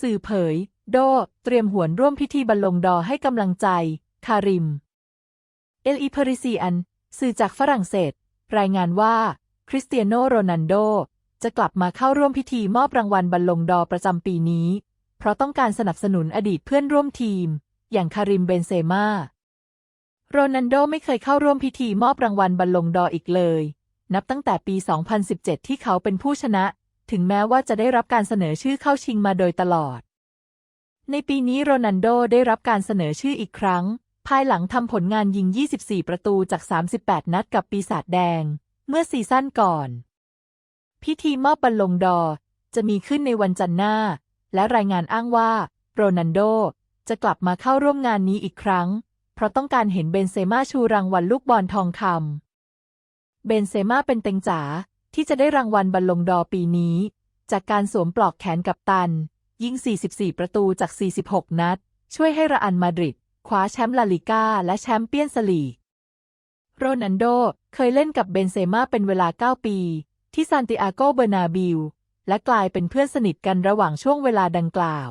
สื่อเผย โด เตรียมหวนร่วมพิธีบรรลงดอให้กำลังใจ คาริม เอลีเพริซีอัน สื่อจากฝรั่งเศส รายงานว่า คริสเตียโนโรนัลโด จะกลับมาเข้าร่วมพิธีมอบรางวัลบรรลงดอประจำปีนี้ เพราะต้องการสนับสนุนอดีตเพื่อนร่วมทีม อย่างคาริมเบนเซม่าโรนัลโดไม่เคยเข้าร่วมพิธีมอบรางวัลบรรลงดออีกเลย นับตั้งแต่ปี 2017 ที่เขาเป็นผู้ชนะ ถึงแม้ว่าจะได้รับการเสนอชื่อเข้าชิงมาโดยตลอด ในปีนี้โรนัลโดได้รับการเสนอชื่ออีกครั้ง ภายหลังทำผลงานยิง 24 ประตูจาก 38 นัดกับปีศาจแดง เมื่อซีซั่นก่อน พิธีมอบบรรลงดอจะมีขึ้นในวันจันทร์หน้า และรายงานอ้างว่าโรนัลโดจะกลับมาเข้าร่วมงานนี้อีกครั้ง เพราะต้องการเห็นเบนเซม่าชูรางวัลลูกบอลทองคำเบนเซม่าเป็นเต็งจ๋า ที่จะได้รางวัลบอลลงดอปีนี้ จากการสวมปลอกแขนกับตัน ยิง 44 ประตูจาก 46 นัด ช่วยให้ระอันมาดริดคว้าแชมป์ลาลิก้าและแชมป์เปี้ยนสลีโรนัลโดเคยเล่นกับเบนเซม่าเป็นเวลา 9 ปี ที่ซานติอาโกเบอร์นาบิวและกลายเป็นเพื่อนสนิทกันระหว่างช่วงเวลาดังกล่าว